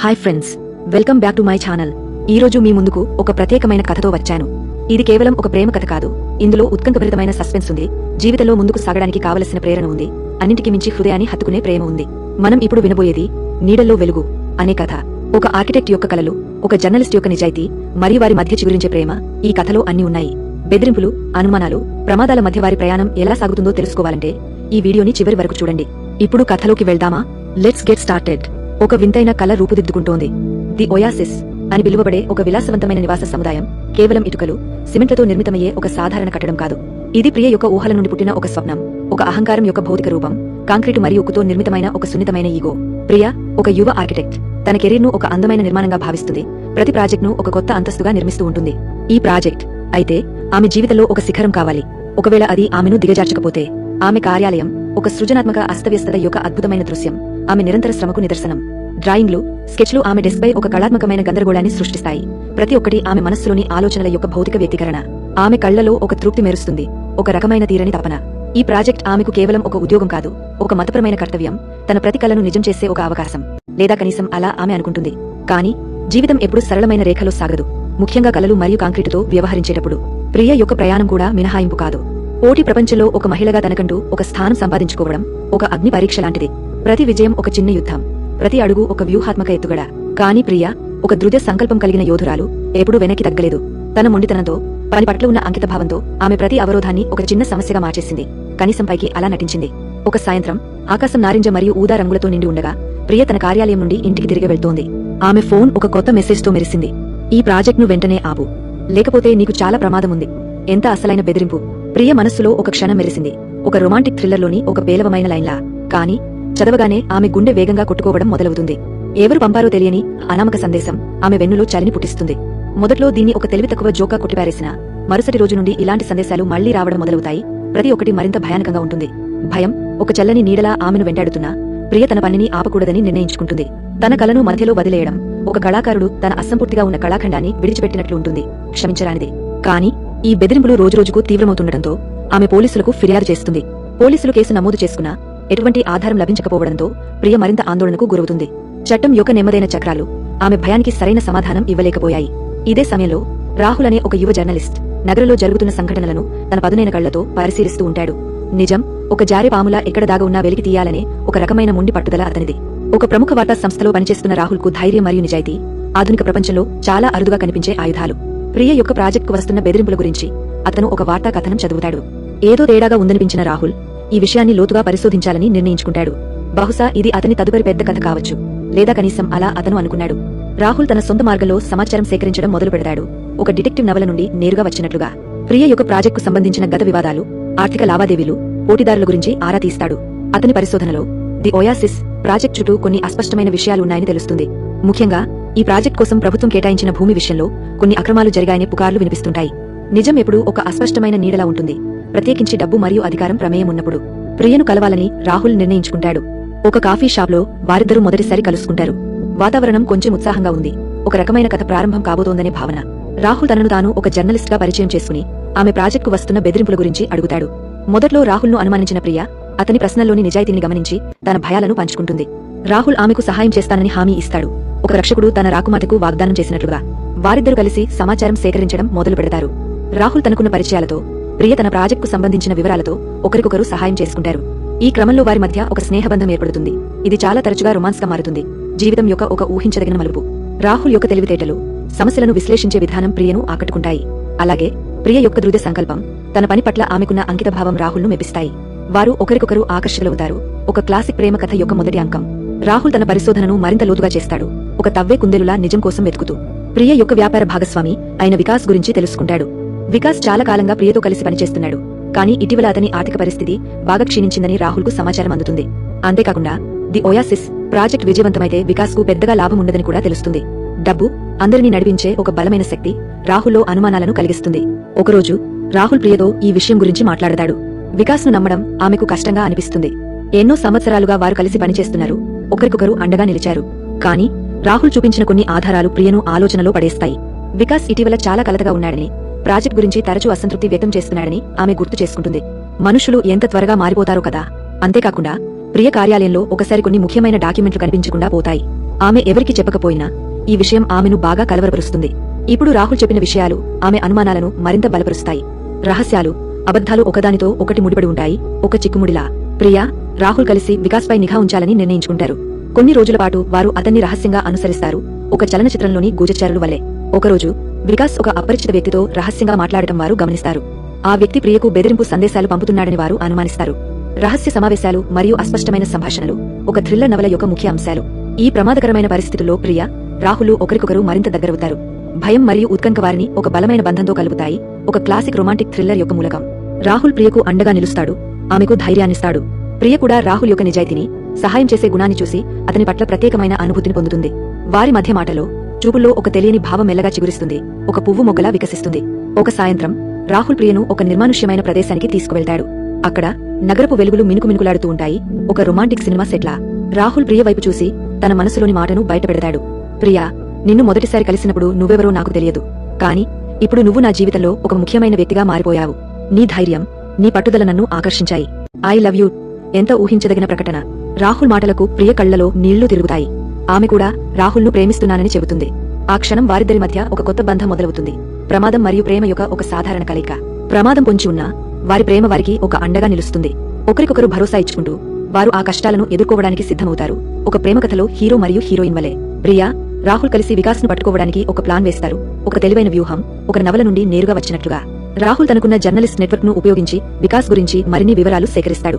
Hi friends welcome back to my channel. ఈ రోజు మీ ముందుకు ఒక ప్రత్యేకమైన కథతో వచ్చాను. ఇది కేవలం ఒక ప్రేమ కథ కాదు. ఇందులో ఉత్కంఠభరితమైన సస్పెన్స్ ఉంది. జీవితంలో ముందుకు సాగడానికి కావలసిన ప్రేరణ ఉంది. అన్నింటికి మించి హృదయాన్ని హత్తుకునే ప్రేమ ఉంది. మనం ఇప్పుడు వినబోయేది నీడల్లో వెలుగు అనే కథ. ఒక ఆర్కిటెక్ట్ యొక్క కలలు ఒక జర్నలిస్ట్ యొక్క నిజాయితీ మరియు వారి మధ్య చిగురించే ప్రేమ ఈ కథలో అన్ని ఉన్నాయి. బెదిరింపులు అనుమానాలు ప్రమాదాల మధ్య వారి ప్రయాణం ఎలా సాగుతుందో తెలుసుకోవాలంటే ఈ వీడియోని చివరి వరకు చూడండి. ఇప్పుడు కథలోకి వెళ్దామా? Let's get started. ఒక వింతైన కళ రూపుదిద్దుకుంటోంది. ది ఒయాసిస్ అని పిలువబడే ఒక విలాసవంతమైన నివాస సముదాయం కేవలం ఇటుకలు సిమెంట్లతో నిర్మితమయ్యే ఒక సాధారణ కట్టడం కాదు. ఇది ప్రియ యొక్క ఊహల నుండి పుట్టిన ఒక స్వప్నం ఒక అహంకారం యొక్క భౌతిక రూపం కాంక్రీటు మరియు ఉక్కుతో నిర్మితమైన ఒక సున్నితమైన ఈగో. ప్రియ ఒక యువ ఆర్కిటెక్ట్. తన కెరీర్ను ఒక అందమైన నిర్మాణంగా భావిస్తుంది. ప్రతి ప్రాజెక్ట్ను ఒక కొత్త అంతస్తుగా నిర్మిస్తూ ఉంటుంది. ఈ ప్రాజెక్ట్ అయితే ఆమె జీవితంలో ఒక శిఖరం కావాలి. ఒకవేళ అది ఆమెను దిగజార్చకపోతే ఆమె కార్యాలయం ఒక సృజనాత్మక అస్తవ్యస్తత యొక్క అద్భుతమైన దృశ్యం. ఆమె నిరంతర శ్రమకు నిదర్శనం. డ్రాయింగ్లు స్కెచ్లు ఆమె డెస్క్పై ఒక కళాత్మకమైన గందరగోళాన్ని సృష్టిస్తాయి. ప్రతి ఒక్కటి ఆమె మనస్సులోని ఆలోచనల యొక్క భౌతిక వ్యక్తీకరణ. ఆమె కళ్ళలో ఒక తృప్తి మెరుస్తుంది ఒక రకమైన తీరని తపన. ఈ ప్రాజెక్ట్ ఆమెకు కేవలం ఒక ఉద్యోగం కాదు ఒక మతపరమైన కర్తవ్యం తన ప్రతి కళను నిజం చేసే ఒక అవకాశం. లేదా కనీసం అలా ఆమె అనుకుంటుంది. కానీ జీవితం ఎప్పుడు సరళమైన రేఖలో సాగదు. ముఖ్యంగా కలలు మరియు కాంక్రీటుతో వ్యవహరించేటప్పుడు. ప్రియ యొక్క ప్రయాణం కూడా మినహాయింపు కాదు. పోటీ ప్రపంచంలో ఒక మహిళగా తనకంటూ ఒక స్థానం సంపాదించుకోవడం ఒక అగ్ని పరీక్ష లాంటిది. ప్రతి విజయం ఒక చిన్న యుద్ధం. ప్రతి అడుగు ఒక వ్యూహాత్మక ఎత్తుగడ. కాని ప్రియ ఒక దృఢ సంకల్పం కలిగిన యోధురాలు ఎప్పుడూ వెనక్కి తగ్గలేదు. తన మొండితనంతో పని పట్ల ఉన్న అంకిత భావంతో ఆమె ప్రతి అవరోధాన్ని ఒక చిన్న సమస్యగా మార్చేసింది. కనీసం పైకి అలా నటించింది. ఒక సాయంత్రం ఆకాశం నారింజ మరియు ఊదా రంగులతో నిండి ఉండగా ప్రియ తన కార్యాలయం నుండి ఇంటికి తిరిగి వెళ్తోంది. ఆమె ఫోన్ ఒక కొత్త మెసేజ్తో మెరిసింది. ఈ ప్రాజెక్ట్ను వెంటనే ఆపు. లేకపోతే నీకు చాలా ప్రమాదం ఉంది ఎంత అసలైన బెదిరింపు. ప్రియ మనస్సులో ఒక క్షణం మెరిసింది. ఒక రొమాంటిక్ థ్రిల్లర్లోని ఒక పేలవమైన లైన్లా. కానీ చదవగానే ఆమె గుండె వేగంగా కొట్టుకోవడం మొదలవుతుంది. ఎవరు పంపారో తెలియని అనామక సందేశం ఆమె వెన్నులో చలిని పుట్టిస్తుంది. మొదట్లో దీన్ని ఒక తెలివి తక్కువ జోకా కొట్టిపారేసిన. మరుసటి రోజు నుండి ఇలాంటి సందేశాలు మళ్ళీ రావడం మొదలవుతాయి. ప్రతి ఒక్కటి మరింత భయానకంగా ఉంటుంది. భయం ఒక చల్లని నీడలా ఆమెను వెంటాడుతున్నా. ప్రియ తన పనిని ఆపకూడదని నిర్ణయించుకుంటుంది. తన కలను మధ్యలో వదిలేయడం ఒక కళాకారుడు తన అసంపూర్తిగా ఉన్న కళాఖండాన్ని విడిచిపెట్టినట్లు ఉంటుంది. క్షమించరానిది. కాని ఈ బెదిరింపులు రోజురోజుకు తీవ్రమవుతుండటంతో ఆమె పోలీసులకు ఫిర్యాదు చేస్తుంది. పోలీసులు కేసు నమోదు చేసుకున్నా ఎటువంటి ఆధారం లభించకపోవడంతో ప్రియ మరింత ఆందోళనకు గురవుతుంది. చట్టం యొక్క నెమ్మదైన చక్రాలు ఆమె భయానికి సరైన సమాధానం ఇవ్వలేకపోయాయి. ఇదే సమయంలో రాహుల్ అనే ఒక యువ జర్నలిస్ట్ నగరంలో జరుగుతున్న సంఘటనలను తన పదునైన కళ్ళతో పరిశీలిస్తూ ఉంటాడు. నిజం ఒక జారే పాములా ఎక్కడ దాగా ఉన్నా వెలికి తీయాలనే ఒక రకమైన మొండి పట్టుదల అతనిది. ఒక ప్రముఖ వార్తా సంస్థలో పనిచేస్తున్న రాహుల్కు ధైర్యం మరియు నిజాయితీ ఆధునిక ప్రపంచంలో చాలా అరుదుగా కనిపించే ఆయుధాలు. ప్రియ యొక్క ప్రాజెక్టుకు వస్తున్న బెదిరింపుల గురించి అతను ఒక వార్తా కథనం చదువుతాడు. ఏదో తేడాగా ఉందనిపించిన రాహుల్ ఈ విషయాన్ని లోతుగా పరిశోధించాలని నిర్ణయించుకుంటాడు. బహుశా ఇది అతని తదుపరి పెద్ద కథ కావచ్చు. లేదా కనీసం అలా అతను అనుకున్నాడు. రాహుల్ తన సొంత మార్గంలో సమాచారం సేకరించడం మొదలు పెడతాడు ఒక డిటెక్టివ్ నవల నుండి నేరుగా వచ్చినట్లుగా. ప్రియ యొక్క ప్రాజెక్టుకు సంబంధించిన గత వివాదాలు ఆర్థిక లావాదేవీలు పోటీదారుల గురించి ఆరా తీస్తాడు. అతని పరిశోధనలో ది ఒయాసిస్ ప్రాజెక్ట్ చుట్టూ కొన్ని అస్పష్టమైన విషయాలున్నాయని తెలుస్తుంది. ముఖ్యంగా ఈ ప్రాజెక్ట్ కోసం ప్రభుత్వం కేటాయించిన భూమి విషయంలో కొన్ని అక్రమాలు జరిగాయనే పుకార్లు వినిపిస్తుంటాయి. నిజం ఎప్పుడూ ఒక అస్పష్టమైన నీడలా ఉంటుంది. ప్రత్యేకించి డబ్బు మరియు అధికారం ప్రమేయం ఉన్నప్పుడు ప్రియను కలవాలని రాహుల్ నిర్ణయించుకుంటాడు. ఒక కాఫీ షాప్లో వారిద్దరూ మొదటిసారి కలుసుకుంటారు. వాతావరణం కొంచెం ఉత్సాహంగా ఉంది. ఒక రకమైన కథ ప్రారంభం కాబోతోందనే భావన. రాహుల్ తనను తాను ఒక జర్నలిస్ట్గా పరిచయం చేసుకుని ఆమె ప్రాజెక్టుకు వస్తున్న బెదిరింపుల గురించి అడుగుతాడు. మొదట్లో రాహుల్ను అనుమానించిన ప్రియ అతని ప్రశ్నల్లోని నిజాయితీని గమనించి తన భయాలను పంచుకుంటుంది. రాహుల్ ఆమెకు సహాయం చేస్తానని హామీ ఇస్తాడు. ఒక రక్షకుడు తన రాకుమాతకు వాగ్దానం చేసినట్లుగా వారిద్దరూ కలిసి సమాచారం సేకరించడం మొదలు పెడతారు రాహుల్ తనకున్న పరిచయాలతో ప్రియ తన ప్రాజెక్టుకు సంబంధించిన వివరాలతో ఒకరికొకరు సహాయం చేసుకుంటారు. ఈ క్రమంలో వారి మధ్య ఒక స్నేహబంధం ఏర్పడుతుంది. ఇది చాలా తరచుగా రొమాన్స్గా మారుతుంది. జీవితం యొక్క ఒక ఊహించదగిన మలుపు. రాహుల్ యొక్క తెలివితేటలు సమస్యలను విశ్లేషించే విధానం ప్రియను ఆకట్టుకుంటాయి. అలాగే ప్రియ యొక్క దృఢ సంకల్పం తన పని పట్ల ఆమెకున్న అంకితభావం రాహుల్ను మెప్పిస్తాయి. వారు ఒకరికొకరు ఆకర్షితులవుతారు ఒక క్లాసిక్ ప్రేమ కథ యొక్క మొదటి అంకం. రాహుల్ తన పరిశోధనను మరింత లోతుగా చేస్తాడు. ఒక తవ్వే కుందేలులా నిజం కోసం వెతుకుతూ. ప్రియ యొక్క వ్యాపార భాగస్వామి అయిన వికాస్ గురించి తెలుసుకుంటాడు. వికాస్ చాలా కాలంగా ప్రియతో కలిసి పనిచేస్తున్నాడు. కానీ ఇటీవల అతని ఆర్థిక పరిస్థితి బాగా క్షీణించిందని రాహుల్కు సమాచారం అందుతుంది. అంతేకాకుండా ది ఒయాసిస్ ప్రాజెక్ట్ విజయవంతమైతే వికాస్కు పెద్దగా లాభం ఉండదని కూడా తెలుస్తుంది. డబ్బు అందరినీ నడిపించే ఒక బలమైన శక్తి రాహుల్లో అనుమానాలను కలిగిస్తుంది. ఒకరోజు రాహుల్ ప్రియతో ఈ విషయం గురించి మాట్లాడతాడు. వికాస్ను నమ్మడం ఆమెకు కష్టంగా అనిపిస్తుంది. ఎన్నో సంవత్సరాలుగా వారు కలిసి పనిచేస్తున్నారు. ఒకరికొకరు అండగా నిలిచారు. కానీ రాహుల్ చూపించిన కొన్ని ఆధారాలు ప్రియను ఆలోచనలో పడేస్తాయి. వికాస్ ఇటీవల చాలా కలతగా ఉన్నాడని ప్రాజెక్ట్ గురించి తరచూ అసంతృప్తి వ్యక్తం చేస్తున్నాడని ఆమె గుర్తు చేసుకుంటుంది. మనుషులు ఎంత త్వరగా మారిపోతారో కదా. అంతేకాకుండా ప్రియ కార్యాలయంలో ఒకసారి కొన్ని ముఖ్యమైన డాక్యుమెంట్లు కనిపించకుండా పోతాయి. ఆమె ఎవరికి చెప్పకపోయినా ఈ విషయం ఆమెను బాగా కలవరపరుస్తుంది. ఇప్పుడు రాహుల్ చెప్పిన విషయాలు ఆమె అనుమానాలను మరింత బలపరుస్తాయి. రహస్యాలు అబద్ధాలు ఒకదానితో ఒకటి ముడిపడి ఉంటాయి. ఒక చిక్కుముడిలా. ప్రియా రాహుల్ కలిసి వికాస్పై నిఘా ఉంచాలని నిర్ణయించుకుంటారు. కొన్ని రోజుల పాటు వారు అతన్ని రహస్యంగా అనుసరిస్తారు. ఒక చలనచిత్రంలోని గూజచారులు వలె. ఒకరోజు వికాస్ ఒక అపరిచిత వ్యక్తితో రహస్యంగా మాట్లాడటం వారు గమనిస్తారు. ఆ వ్యక్తి ప్రియకు బెదిరింపు సందేశాలు పంపుతున్నాడని వారు అనుమానిస్తారు. రహస్య సమావేశాలు మరియు అస్పష్టమైన సంభాషణలు ఒక థ్రిల్లర్ నవల యొక్క ముఖ్య అంశాలు. ఈ ప్రమాదకరమైన పరిస్థితుల్లో ప్రియ రాహుల్ ఒకరికొకరు మరింత దగ్గరవుతారు. భయం మరియు ఉత్కంక వారిని ఒక బలమైన బంధంతో కలుపుతాయి. ఒక క్లాసిక్ రొమాంటిక్ థ్రిల్లర్ యొక్క మూలకం. రాహుల్ ప్రియకు అండగా నిలుస్తాడు. ఆమెకు ధైర్యాన్నిస్తాడు. ప్రియ కూడా రాహుల్ యొక్క నిజాయితీని సహాయం చేసే గుణాన్ని చూసి అతని పట్ల ప్రత్యేకమైన అనుభూతిని పొందుతుంది. వారి మధ్య మాటలో చూపుల్లో ఒక తెలియని భావం మెల్లగా చిగురిస్తుంది. ఒక పువ్వు మొగ్గలా వికసిస్తుంది. ఒక సాయంత్రం రాహుల్ ప్రియను ఒక నిర్మానుష్యమైన ప్రదేశానికి తీసుకువెళ్తాడు. అక్కడ నగరపు వెలుగులు మినుకుమినుకులాడుతూ ఉంటాయి. ఒక రొమాంటిక్ సినిమా సెట్లా. రాహుల్ ప్రియ వైపు చూసి తన మనసులోని మాటను బయటపెడతాడు. ప్రియా నిన్ను మొదటిసారి కలిసినప్పుడు నువ్వెవరో నాకు తెలియదు. కాని ఇప్పుడు నువ్వు నా జీవితంలో ఒక ముఖ్యమైన వ్యక్తిగా మారిపోయావు. నీ ధైర్యం నీ పట్టుదల నన్ను ఆకర్షించాయి. I love you. ఎంత ఊహించదగిన ప్రకటన. రాహుల్ మాటలకు ప్రియ కళ్ళలో నీళ్ళు తిరుగుతాయి. ఆమె కూడా రాహుల్ను ప్రేమిస్తున్నానని చెబుతుంది. ఆ క్షణం వారిద్దరి మధ్య ఒక కొత్త బంధం మొదలవుతుంది. ప్రమాదం మరియు ప్రేమ యొక్క ఒక సాధారణ కలయిక. ప్రమాదం పొంచి ఉన్నా వారి ప్రేమ వారికి ఒక అండగా నిలుస్తుంది. ఒకరికొకరు భరోసా ఇచ్చుకుంటూ వారు ఆ కష్టాలను ఎదుర్కోవడానికి సిద్ధమవుతారు. ఒక ప్రేమ కథలో హీరో మరియు హీరోయిన్ వలె. ప్రియా రాహుల్ కలిసి వికాస్ను పట్టుకోవడానికి ఒక ప్లాన్ వేస్తారు. ఒక తెలివైన వ్యూహం ఒక నవల నుండి నేరుగా వచ్చినట్లుగా. రాహుల్ తనకున్న జర్నలిస్ట్ నెట్వర్క్ను ఉపయోగించి వికాస్ గురించి మరిన్ని వివరాలు సేకరిస్తాడు.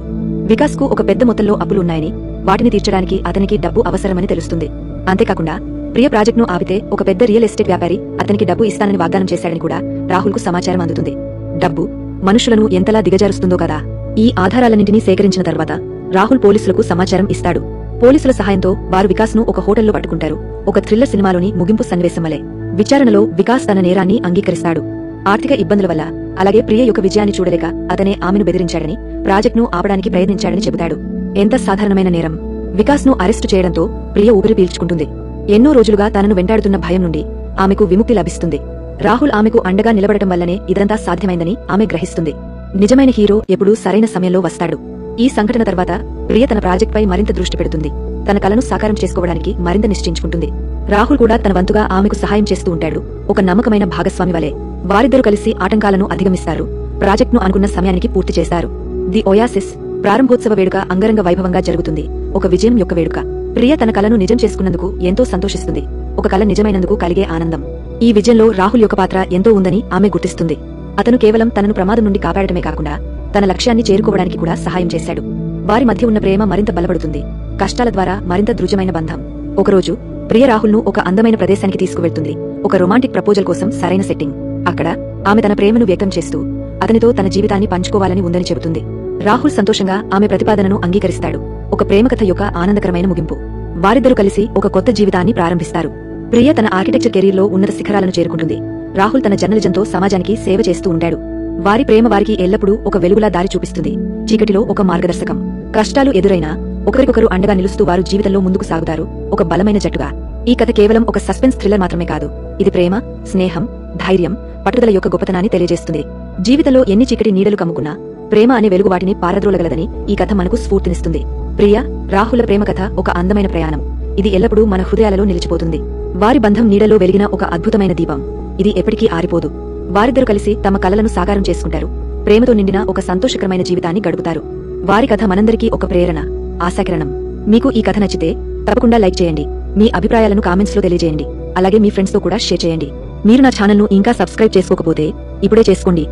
వికాస్కు ఒక పెద్ద మొత్తంలో అప్పులున్నాయని వాటిని తీర్చడానికి అతనికి డబ్బు అవసరమని తెలుస్తుంది. అంతేకాకుండా ప్రియ ప్రాజెక్టును ఆపితే ఒక పెద్ద రియల్ ఎస్టేట్ వ్యాపారి అతనికి డబ్బు ఇస్తానని వాగ్దానం చేశాడని కూడా రాహుల్కు సమాచారం అందుతుంది. డబ్బు మనుషులను ఎంతలా దిగజారుస్తుందో కదా. ఈ ఆధారాలన్నింటినీ సేకరించిన తర్వాత రాహుల్ పోలీసులకు సమాచారం ఇస్తాడు. పోలీసుల సహాయంతో వారు వికాస్ను ఒక హోటల్లో పట్టుకుంటారు. ఒక థ్రిల్లర్ సినిమాలోని ముగింపు సన్నివేశం వలె విచారణలో వికాస్ తన నేరాన్ని అంగీకరిస్తాడు. ఆర్థిక ఇబ్బందుల వల్ల అలాగే ప్రియ యొక్క విజయాన్ని చూడలేక అతనే ఆమెను బెదిరించాడని ప్రాజెక్టును ఆపడానికి ప్రయత్నించాడని చెబుతాడు. ఎంత సాధారణమైన నేరం. వికాస్ను అరెస్టు చేయడంతో ప్రియ ఊపిరి పీల్చుకుంటుంది. ఎన్నో రోజులుగా తనను వెంటాడుతున్న భయం నుండి ఆమెకు విముక్తి లభిస్తుంది. రాహుల్ ఆమెకు అండగా నిలబడటం వల్లనే ఇదంతా సాధ్యమైందని ఆమె గ్రహిస్తుంది. నిజమైన హీరో ఎప్పుడూ సరైన సమయంలో వస్తాడు. ఈ సంఘటన తర్వాత ప్రియ తన ప్రాజెక్ట్ పై మరింత దృష్టి పెడుతుంది. తన కలను సాకారం చేసుకోవడానికి మరింత నిశ్చయించుకుంటుంది. రాహుల్ కూడా తన వంతుగా ఆమెకు సహాయం చేస్తూ ఉంటాడు. ఒక నమ్మకమైన భాగస్వామి వలె. వారిద్దరూ కలిసి ఆటంకాలను అధిగమిస్తారు. ప్రాజెక్టును అనుకున్న సమయానికి పూర్తి చేశారు. ది ఒయాసిస్ ప్రారంభోత్సవ వేడుక అంగరంగ వైభవంగా జరుగుతుంది. ఒక విజయం యొక్క వేడుక. ప్రియ తన కలను నిజం చేసుకున్నందుకు ఎంతో సంతోషిస్తుంది. ఒక కల నిజమైనందుకు కలిగే ఆనందం. ఈ విజయంలో రాహుల్ యొక్క పాత్ర ఎంతో ఉందని ఆమె గుర్తిస్తుంది. అతను కేవలం తనను ప్రమాదం నుండి కాపాడటమే కాకుండా తన లక్ష్యాన్ని చేరుకోవడానికి కూడా సహాయం చేశాడు. వారి మధ్య ఉన్న ప్రేమ మరింత బలపడుతుంది. కష్టాల ద్వారా మరింత దృఢమైన బంధం. ఒకరోజు ప్రియ రాహుల్ను ఒక అందమైన ప్రదేశానికి తీసుకువెళ్తుంది. ఒక రొమాంటిక్ ప్రపోజల్ కోసం సరైన సెట్టింగ్. అక్కడ ఆమె తన ప్రేమను వ్యక్తం చేస్తూ అతనితో తన జీవితాన్ని పంచుకోవాలని ఉందని చెబుతుంది. రాహుల్ సంతోషంగా ఆమె ప్రతిపాదనను అంగీకరిస్తాడు. ఒక ప్రేమ కథ యొక్క ఆనందకరమైన ముగింపు. వారిద్దరూ కలిసి ఒక కొత్త జీవితాన్ని ప్రారంభిస్తారు. ప్రియ తన ఆర్కిటెక్చర్ కెరీర్లో ఉన్నత శిఖరాలను చేరుకుంటుంది. రాహుల్ తన జర్నలిజంతో సమాజానికి సేవ చేస్తూ ఉంటాడు. వారి ప్రేమ వారికి ఎల్లప్పుడూ ఒక వెలుగులా దారి చూపిస్తుంది. చీకటిలో ఒక మార్గదర్శకం. కష్టాలు ఎదురైనా ఒకరికొకరు అండగా నిలుస్తూ వారు జీవితంలో ముందుకు సాగుతారు. ఒక బలమైన జట్టుగా. ఈ కథ కేవలం ఒక సస్పెన్స్ థ్రిల్లర్ మాత్రమే కాదు. ఇది ప్రేమ స్నేహం ధైర్యం పట్టుదల యొక్క గొప్పతనాన్ని తెలియజేస్తుంది. జీవితంలో ఎన్ని చీకటి నీడలు కమ్ముకున్నా ప్రేమ అనే వెలుగు వాటిని పారద్రోలగలదని ఈ కథ మనకు స్ఫూర్తినిస్తుంది. ప్రియ రాహుల ప్రేమ కథ ఒక అందమైన ప్రయాణం. ఇది ఎల్లప్పుడూ మన హృదయాలలో నిలిచిపోతుంది. వారి బంధం నీడలో వెలిగిన ఒక అద్భుతమైన దీపం. ఇది ఎప్పటికీ ఆరిపోదు. వారిద్దరూ కలిసి తమ కలలను సాకారం చేసుకుంటారు. ప్రేమతో నిండిన ఒక సంతోషకరమైన జీవితాన్ని గడుపుతారు. వారి కథ మనందరికీ ఒక ప్రేరణ ఆశాకిరణం. మీకు ఈ కథ నచ్చితే తప్పకుండా లైక్ చేయండి. మీ అభిప్రాయాలను కామెంట్స్లో తెలియజేయండి. అలాగే మీ ఫ్రెండ్స్తో కూడా షేర్ చేయండి. మీరు నా ఛానల్ను ఇంకా సబ్స్క్రైబ్ చేసుకోకపోతే ఇప్పుడే చేసుకోండి.